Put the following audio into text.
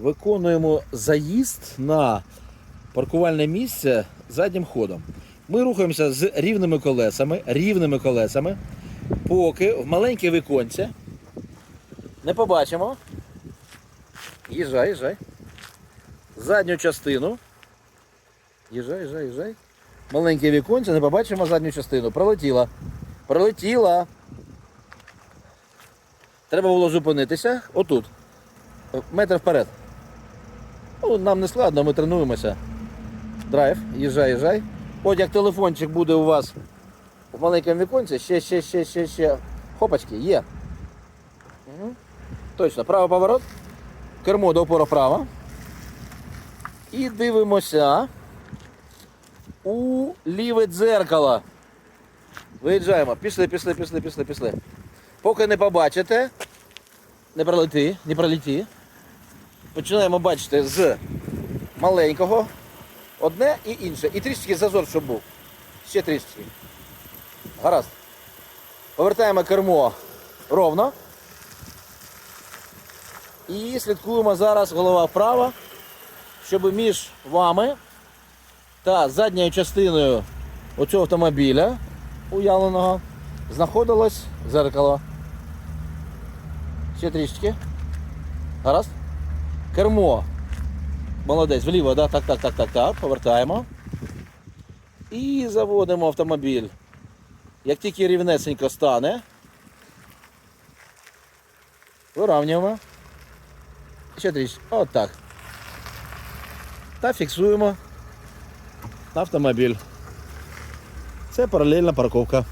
Виконуємо заїзд на паркувальне місце заднім ходом. Ми рухаємося з рівними колесами, рівними колесами, поки в маленьке віконце не побачимо. Їжджай, їжджай. Задню частину. Їжджай, їжджай, їжджай. Маленьке віконце, не побачимо задню частину. Пролетіла. Пролетіла. Треба було зупинитися. Отут. Метр вперед. Ну, нам не складно, ми тренуємося. Драйв, їжджай, їжджай. От як телефончик буде у вас в маленькому віконці, ще, ще, ще, ще, ще. Хопачки, є. Угу. Точно, правий поворот. Кермо до опору вправо. І дивимося у ліве дзеркало. Виїжджаємо. Пішли, пішли, пішли, пішли, пішли. Поки не побачите, не пролети, не пролети. Починаємо бачити з маленького одне і інше. І трішки зазор, щоб був. Ще трішки. Гаразд. Повертаємо кермо ровно. І слідкуємо зараз голова вправо, щоб між вами та задньою частиною оцього автомобіля уявленого знаходилось зеркало. Ще трішки. Гаразд. Кермо. Молодець, вліво, да? так, так, так, так, так. Повертаємо. І заводимо автомобіль. Як тільки рівнесенько стане, вирівнюємо. Ще трішки. Отак. Та фіксуємо автомобіль. Це паралельна парковка.